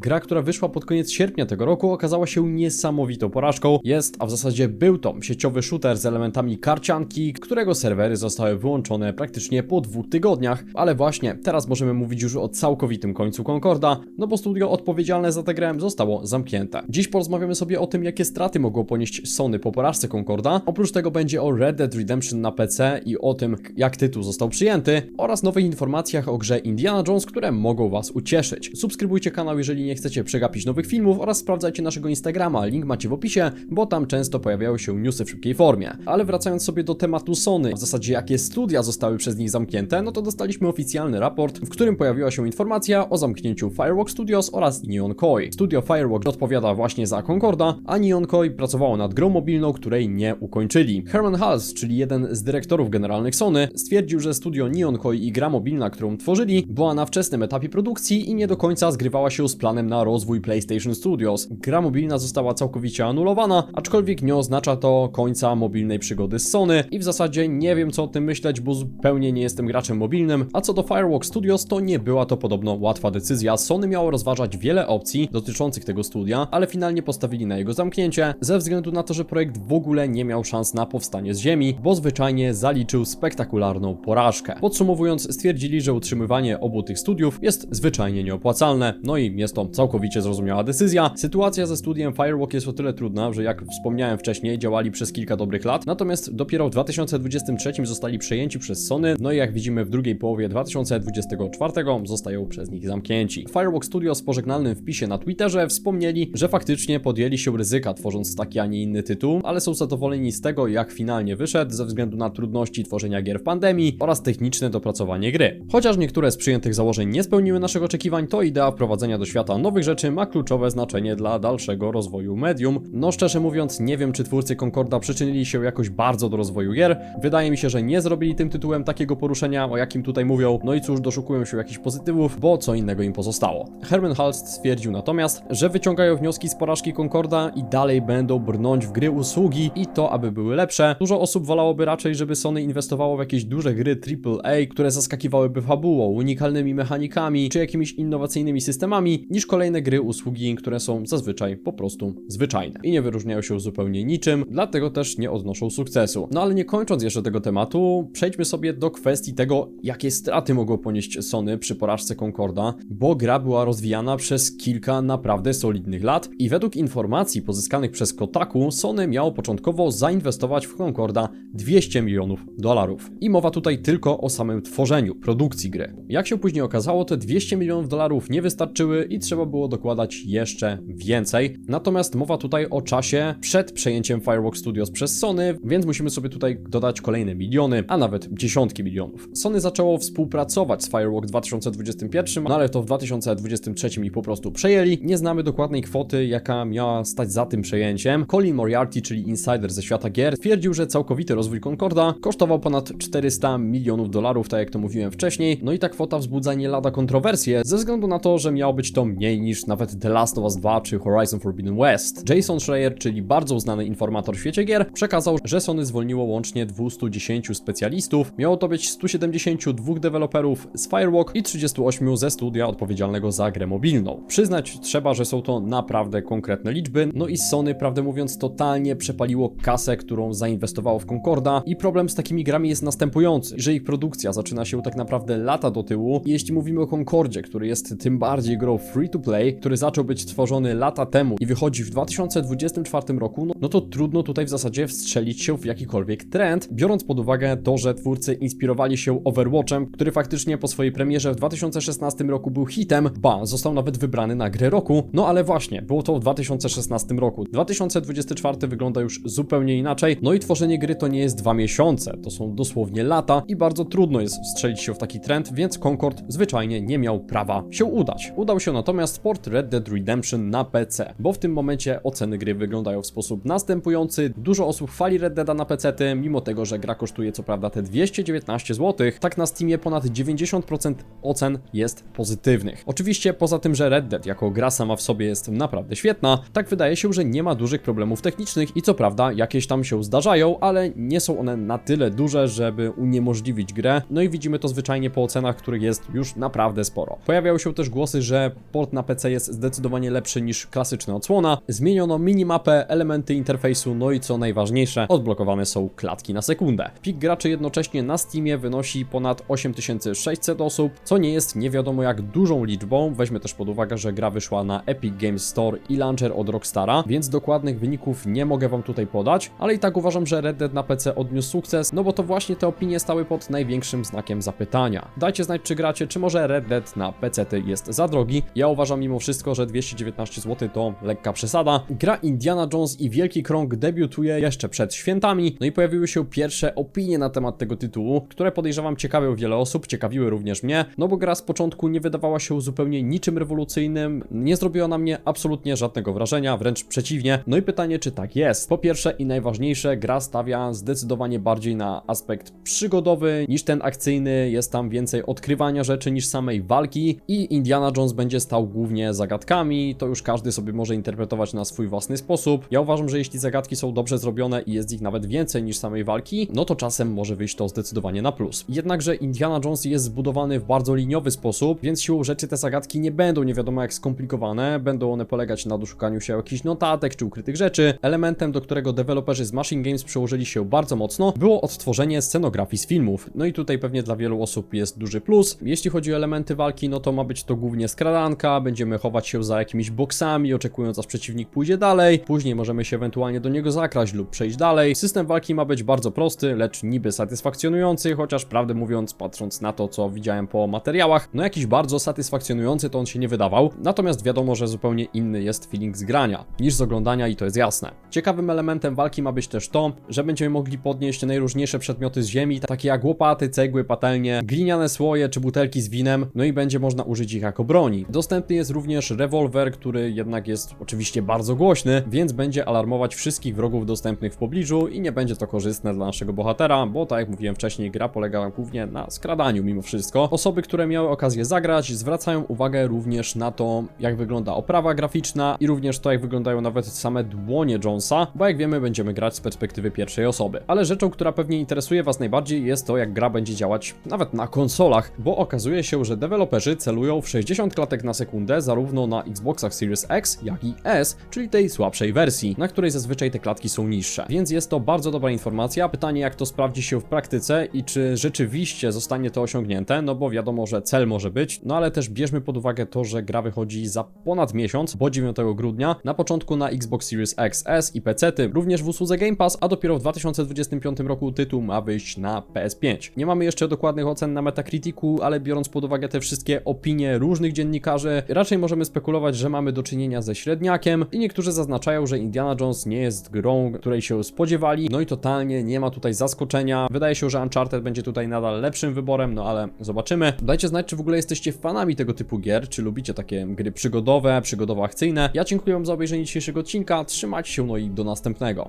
Gra, która wyszła pod koniec sierpnia tego roku, okazała się niesamowitą porażką. Jest, a w zasadzie był to sieciowy shooter z elementami karcianki, którego serwery zostały wyłączone praktycznie po dwóch tygodniach, ale właśnie teraz możemy mówić już o całkowitym końcu Concorda, no bo studio odpowiedzialne za tę grę zostało zamknięte. Dziś porozmawiamy sobie o tym, jakie straty mogło ponieść Sony po porażce Concorda. Oprócz tego będzie o Red Dead Redemption na PC i o tym, jak tytuł został przyjęty, oraz nowych informacjach o grze Indiana Jones, które mogą Was ucieszyć. Subskrybujcie kanał, jeżeli nie chcecie przegapić nowych filmów oraz sprawdzajcie naszego Instagrama, link macie w opisie, bo tam często pojawiają się newsy w szybkiej formie. Ale wracając sobie do tematu Sony, w zasadzie jakie studia zostały przez nich zamknięte, no to dostaliśmy oficjalny raport, w którym pojawiła się informacja o zamknięciu Firewalk Studios oraz Neon Koi. Studio Firewalk odpowiada właśnie za Concorda, a Neon Koi pracowało nad grą mobilną, której nie ukończyli. Herman Hals, czyli jeden z dyrektorów generalnych Sony, stwierdził, że studio Neon Koi i gra mobilna, którą tworzyli, była na wczesnym etapie produkcji i nie do końca zgrywała się z planem na rozwój PlayStation Studios. Gra mobilna została całkowicie anulowana, aczkolwiek nie oznacza to końca mobilnej przygody z Sony i w zasadzie nie wiem co o tym myśleć, bo zupełnie nie jestem graczem mobilnym, a co do Firewalk Studios to nie była to podobno łatwa decyzja. Sony miało rozważać wiele opcji dotyczących tego studia, ale finalnie postawili na jego zamknięcie ze względu na to, że projekt w ogóle nie miał szans na powstanie z ziemi, bo zwyczajnie zaliczył spektakularną porażkę. Podsumowując, stwierdzili, że utrzymywanie obu tych studiów jest zwyczajnie nieopłacalne, no i jest to całkowicie zrozumiała decyzja. Sytuacja ze studiem Firewalk jest o tyle trudna, że jak wspomniałem wcześniej, działali przez kilka dobrych lat, natomiast dopiero w 2023 zostali przejęci przez Sony, no i jak widzimy w drugiej połowie 2024 zostają przez nich zamknięci. Firewalk Studios w pożegnalnym wpisie na Twitterze wspomnieli, że faktycznie podjęli się ryzyka tworząc taki, a nie inny tytuł, ale są zadowoleni z tego, jak finalnie wyszedł ze względu na trudności tworzenia gier w pandemii oraz techniczne dopracowanie gry. Chociaż niektóre z przyjętych założeń nie spełniły naszych oczekiwań, to idea wprowadzenia do świata nowych rzeczy ma kluczowe znaczenie dla dalszego rozwoju medium. No szczerze mówiąc, nie wiem czy twórcy Concorda przyczynili się jakoś bardzo do rozwoju gier. Wydaje mi się, że nie zrobili tym tytułem takiego poruszenia, o jakim tutaj mówią. No i cóż, doszukują się jakichś pozytywów, bo co innego im pozostało. Herman Halst stwierdził natomiast, że wyciągają wnioski z porażki Concorda i dalej będą brnąć w gry usługi i to, aby były lepsze. Dużo osób wolałoby raczej, żeby Sony inwestowało w jakieś duże gry AAA, które zaskakiwałyby fabułą, unikalnymi mechanikami czy jakimiś innowacyjnymi systemami, niż kolejne gry usługi, które są zazwyczaj po prostu zwyczajne i nie wyróżniają się zupełnie niczym, dlatego też nie odnoszą sukcesu. No ale nie kończąc jeszcze tego tematu, przejdźmy sobie do kwestii tego, jakie straty mogło ponieść Sony przy porażce Concorda, bo gra była rozwijana przez kilka naprawdę solidnych lat i według informacji pozyskanych przez Kotaku, Sony miało początkowo zainwestować w Concorda 200 milionów dolarów. I mowa tutaj tylko o samym tworzeniu, produkcji gry. Jak się później okazało, te 200 milionów dolarów nie wystarczyły i trzeba było dokładać jeszcze więcej. Natomiast mowa tutaj o czasie przed przejęciem Firewalk Studios przez Sony, więc musimy sobie tutaj dodać kolejne miliony, a nawet dziesiątki milionów. Sony zaczęło współpracować z Firewalk w 2021, no ale to w 2023 ich po prostu przejęli. Nie znamy dokładnej kwoty, jaka miała stać za tym przejęciem. Colin Moriarty, czyli insider ze świata gier, twierdził, że całkowity rozwój Concorda kosztował ponad 400 milionów dolarów, tak jak to mówiłem wcześniej. No i ta kwota wzbudza nie lada kontrowersje, ze względu na to, że miało być to mniej niż nawet The Last of Us 2 czy Horizon Forbidden West. Jason Schreier, czyli bardzo uznany informator w świecie gier, przekazał, że Sony zwolniło łącznie 210 specjalistów. Miało to być 172 deweloperów z Firewalk i 38 ze studia odpowiedzialnego za grę mobilną. Przyznać trzeba, że są to naprawdę konkretne liczby, no i Sony, prawdę mówiąc, totalnie przepaliło kasę, którą zainwestowało w Concorda i problem z takimi grami jest następujący, że ich produkcja zaczyna się tak naprawdę lata do tyłu jeśli mówimy o Concordzie, który jest tym bardziej grą free to play, który zaczął być tworzony lata temu i wychodzi w 2024 roku, no, no to trudno tutaj w zasadzie wstrzelić się w jakikolwiek trend, biorąc pod uwagę to, że twórcy inspirowali się Overwatchem, który faktycznie po swojej premierze w 2016 roku był hitem, ba, został nawet wybrany na grę roku, no ale właśnie, było to w 2016 roku. 2024 wygląda już zupełnie inaczej, no i tworzenie gry to nie jest dwa miesiące, to są dosłownie lata i bardzo trudno jest wstrzelić się w taki trend, więc Concord zwyczajnie nie miał prawa się udać. Udał się natomiast port Red Dead Redemption na PC, bo w tym momencie oceny gry wyglądają w sposób następujący. Dużo osób chwali Red Deada na PC, mimo tego, że gra kosztuje co prawda te 219 zł, tak na Steamie ponad 90% ocen jest pozytywnych. Oczywiście poza tym, że Red Dead jako gra sama w sobie jest naprawdę świetna, tak wydaje się, że nie ma dużych problemów technicznych i co prawda jakieś tam się zdarzają, ale nie są one na tyle duże, żeby uniemożliwić grę. No i widzimy to zwyczajnie po ocenach, których jest już naprawdę sporo. Pojawiają się też głosy, że port na PC jest zdecydowanie lepszy niż klasyczna odsłona. Zmieniono minimapę, elementy interfejsu, no i co najważniejsze, odblokowane są klatki na sekundę. Pik graczy jednocześnie na Steamie wynosi ponad 8600 osób, co nie jest nie wiadomo jak dużą liczbą. Weźmy też pod uwagę, że gra wyszła na Epic Games Store i launcher od Rockstara, więc dokładnych wyników nie mogę wam tutaj podać, ale i tak uważam, że Red Dead na PC odniósł sukces, no bo to właśnie te opinie stały pod największym znakiem zapytania. Dajcie znać, czy gracie, czy może Red Dead na PC jest za drogi. Ja uważam mimo wszystko, że 219 zł to lekka przesada. Gra Indiana Jones i Wielki Krąg debiutuje jeszcze przed świętami, no i pojawiły się pierwsze opinie na temat tego tytułu, które podejrzewam ciekawią wiele osób, ciekawiły również mnie, no bo gra z początku nie wydawała się zupełnie niczym rewolucyjnym, nie zrobiła na mnie absolutnie żadnego wrażenia, wręcz przeciwnie. No i pytanie, czy tak jest? Po pierwsze i najważniejsze, gra stawia zdecydowanie bardziej na aspekt przygodowy niż ten akcyjny, jest tam więcej odkrywania rzeczy niż samej walki i Indiana Jones będzie stał głównie zagadkami, to już każdy sobie może interpretować na swój własny sposób. Ja uważam, że jeśli zagadki są dobrze zrobione i jest ich nawet więcej niż samej walki, no to czasem może wyjść to zdecydowanie na plus. Jednakże Indiana Jones jest zbudowany w bardzo liniowy sposób, więc siłą rzeczy te zagadki nie będą nie wiadomo jak skomplikowane, będą one polegać na doszukaniu się jakichś notatek czy ukrytych rzeczy. Elementem, do którego deweloperzy z Machine Games przełożyli się bardzo mocno, było odtworzenie scenografii z filmów. No i tutaj pewnie dla wielu osób jest duży plus. Jeśli chodzi o elementy walki, no to ma być to głównie skradanka, będziemy chować się za jakimiś boksami, oczekując aż przeciwnik pójdzie dalej, później możemy się ewentualnie do niego zakraść lub przejść dalej. System walki ma być bardzo prosty, lecz niby satysfakcjonujący, chociaż prawdę mówiąc, patrząc na to, co widziałem po materiałach, no jakiś bardzo satysfakcjonujący to on się nie wydawał, natomiast wiadomo, że zupełnie inny jest feeling z grania niż z oglądania i to jest jasne. Ciekawym elementem walki ma być też to, że będziemy mogli podnieść najróżniejsze przedmioty z ziemi, takie jak łopaty, cegły, patelnie, gliniane słoje czy butelki z winem, no i będzie można użyć ich jako broni. Dostępny jest również rewolwer, który jednak jest oczywiście bardzo głośny, więc będzie alarmować wszystkich wrogów dostępnych w pobliżu i nie będzie to korzystne dla naszego bohatera, bo tak jak mówiłem wcześniej, gra polega głównie na skradaniu mimo wszystko. Osoby, które miały okazję zagrać, zwracają uwagę również na to, jak wygląda oprawa graficzna i również to, jak wyglądają nawet same dłonie Jonesa, bo jak wiemy, będziemy grać z perspektywy pierwszej osoby. Ale rzeczą, która pewnie interesuje Was najbardziej, jest to, jak gra będzie działać nawet na konsolach, bo okazuje się, że deweloperzy celują w 60 klatek na sekundę zarówno na Xboxach Series X, jak i S, czyli tej słabszej wersji, na której zazwyczaj te klatki są niższe. Więc jest to bardzo dobra informacja. Pytanie, jak to sprawdzi się w praktyce i czy rzeczywiście zostanie to osiągnięte, no bo wiadomo, że cel może być, no ale też bierzmy pod uwagę to, że gra wychodzi za ponad miesiąc, bo 9 grudnia, na początku na Xbox Series X, S i PC, również w usłudze Game Pass, a dopiero w 2025 roku tytuł ma wyjść na PS5. Nie mamy jeszcze dokładnych ocen na Metacriticu, ale biorąc pod uwagę te wszystkie opinie różnych dziennikarzy, raczej możemy spekulować, że mamy do czynienia ze średniakiem i niektórzy zaznaczają, że Indiana Jones nie jest grą, której się spodziewali, no i totalnie nie ma tutaj zaskoczenia. Wydaje się, że Uncharted będzie tutaj nadal lepszym wyborem, no ale zobaczymy. Dajcie znać, czy w ogóle jesteście fanami tego typu gier, czy lubicie takie gry przygodowe, przygodowo-akcyjne. Ja dziękuję wam za obejrzenie dzisiejszego odcinka, trzymajcie się, no i do następnego.